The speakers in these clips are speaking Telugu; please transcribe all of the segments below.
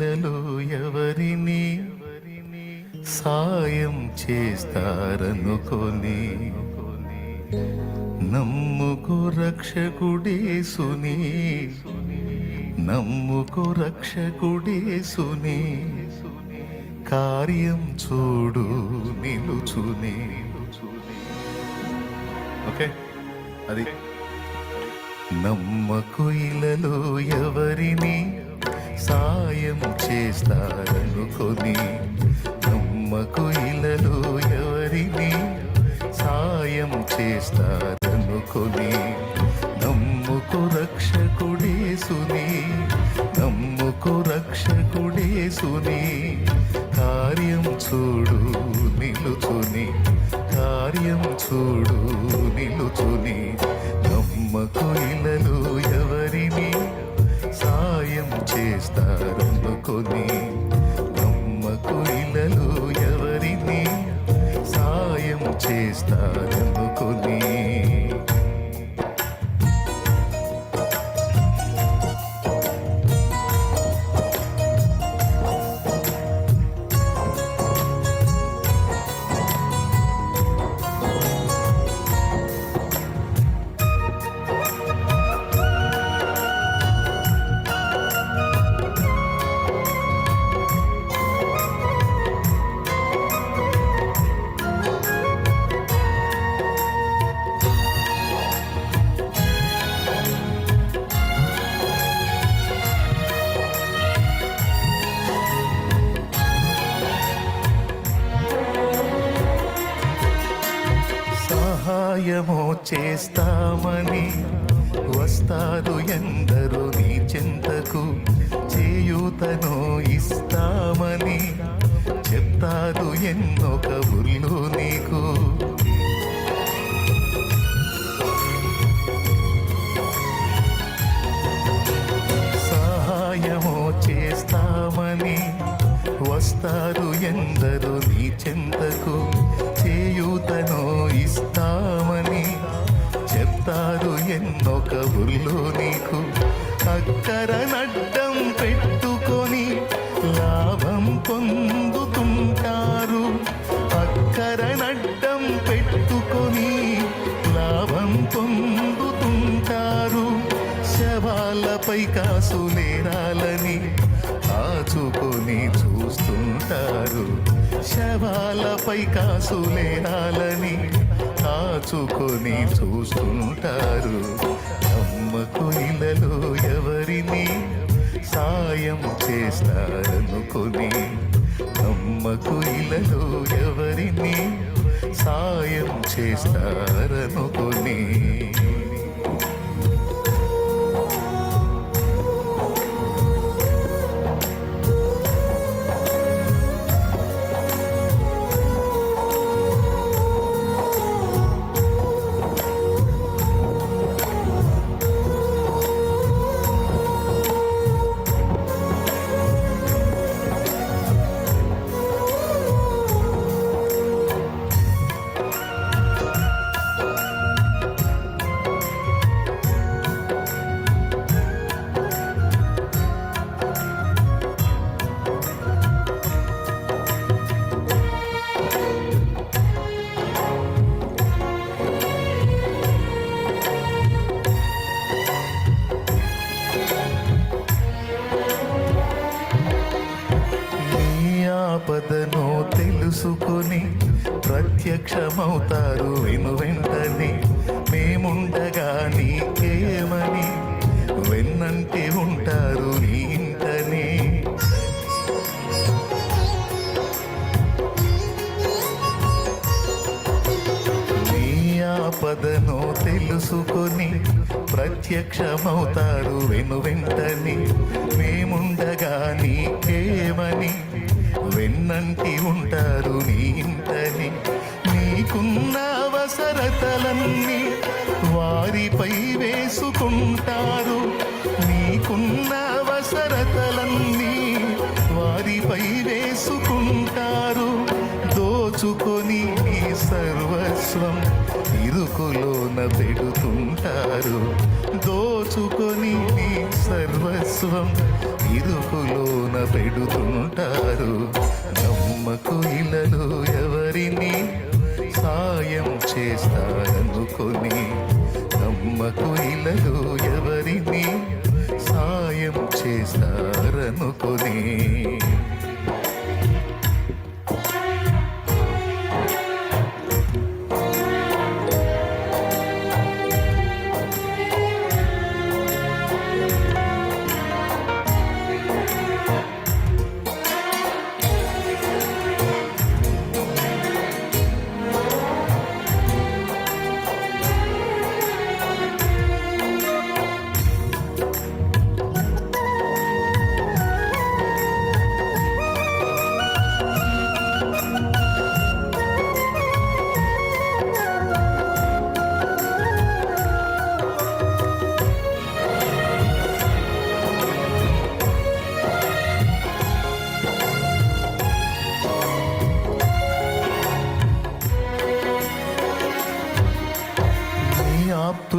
పిల్లలు ఎవరిని సాయం చేస్తారనుకొని? నమ్ముకు రక్షకుడేసుని నమ్ముకు రక్షకుడేసుని కార్యం చూడు నిలుచుని. ఓకే? అది. నమ్మకు ఇలలో ఎవరిని సాయం చేస్తారనుకొని నమ్మకు ఇలలో ఎవరిని? సాయం చేస్తారనుకొని నమ్ముకు రక్షకుడేసుని నమ్ముకు రక్షకుడేసుని కార్యం చూడు నిలుచుని కార్యం చూడు. చేస్తారు సహాయము చేస్తామని వస్తారు ఎందరో నీ చింతకు చేయూతను ఇస్తామని చెప్తారు ఎన్నో కబుర్లు నీకు ఇస్తామని చెప్తారు ఎన్నో కబుర్లు నీకు. అక్కర నడ్డం పెట్టుకొని లాభం పొందుతుంటారు. అక్కర నడ్డం పెట్టుకొని లాభం పొందుతుంటారు. శవాలపై కాసు నేరాలని ఆచుకొని చూస్తుంటారు. శవాలపై కాసు నేరాలని ఆచుకొని చూస్తుంటారు. అమ్మకు ఇలలో ఎవరిని సాయం చేస్తారనుకొని అమ్మకు ఇలలో ఎవరిని సాయం చేస్తారనుకొని ప్రత్యక్షమవుతారు విను వెంటనే మేముండగా నీకేమని? వెన్నంటి ఉంటారు నీ ఇంటనే. నీ ఆపదను తెలుసుకొని ప్రత్యక్షమవుతారు. వెను వెంటనే మేముండగా నీకేమని? వెన్నంటి ఉంటారు నీ ఇంటని. నీకున్న అవసరతలన్నీ వారిపై వేసుకుంటారు. నీకున్న అవసరతలన్నీ వారిపై వేసుకుంటారు. దోచుకొని నీ సర్వస్వం ఇరుకులోన పెడుతుంటారు. దోచుకొని నీ సర్వస్వం ఇరుకులోన పెడుతుంటారు. నమ్మకు ఇలలో ఎవరిని సాయం చేస్తారనుకొని నమ్మకు ఇలలో ఎవరిని సాయం చేస్తారనుకొని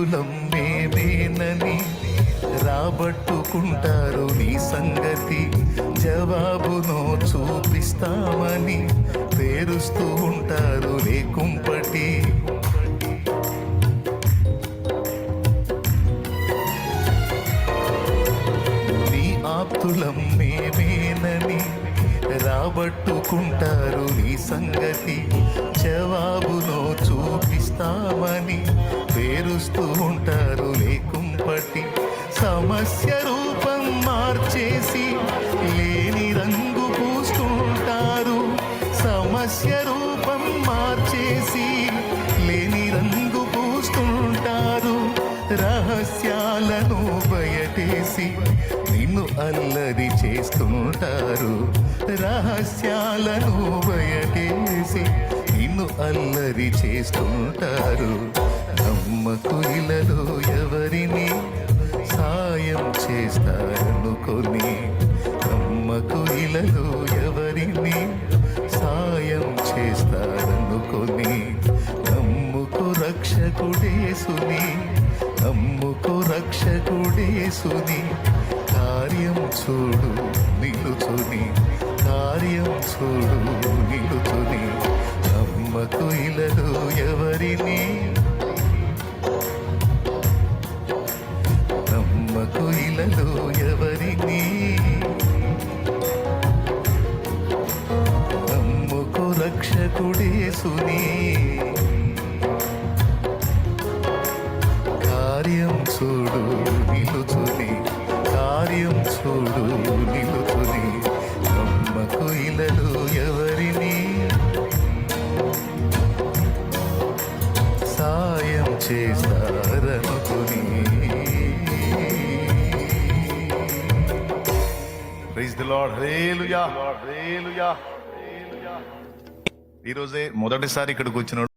కులం మేమేనని రాబట్టుకుంటారు నీ సంగతి. జవాబును చూపిస్తామని పేరుస్తూ ఉంటారు నీ కుంపటి. నీ ఆప్తులం మేమేనని రాబట్టుకుంటారు నీ సంగతి. జవాబును చూపిస్తామని పేరుస్తూ ఉంటారు లేకుంపటి సమస్య రూపం మార్చేసి లేని రంగు పూస్తుంటారు. సమస్య రూపం మార్చేసి లేని రంగు పూస్తుంటారు. రహస్యాలను బయటేసి నిన్ను అల్లరి చేస్తుంటారు. రహస్యాలను బయటేసి నిన్ను అల్లరి చేస్తుంటారు. నమ్మకు ఇలలో ఎవరిని సాయం చేస్తారనుకొని. నమ్మకు ఇలలో ఎవరిని సాయం చేస్తారనుకొని. నమ్ముకు రక్షకుడేసుని నమ్ముకు రక్షకుడేసుని కార్యం చూడు నిలుచుని. కార్యం చూడు నిలుచుని. నాకు ఇలదు ఎవరిని? నమ్మకు ఇలదు ఎవరిని? నమ్ముకు రక్షకుడేసుని కార్యం చూడు నిలుచుని కార్యం చూడు నిలుచుని నమ్మకు ఇలదు ఎవరిని? హల్లెలూయా ఈరోజే మొదటిసారి ఇక్కడికి వచ్చిన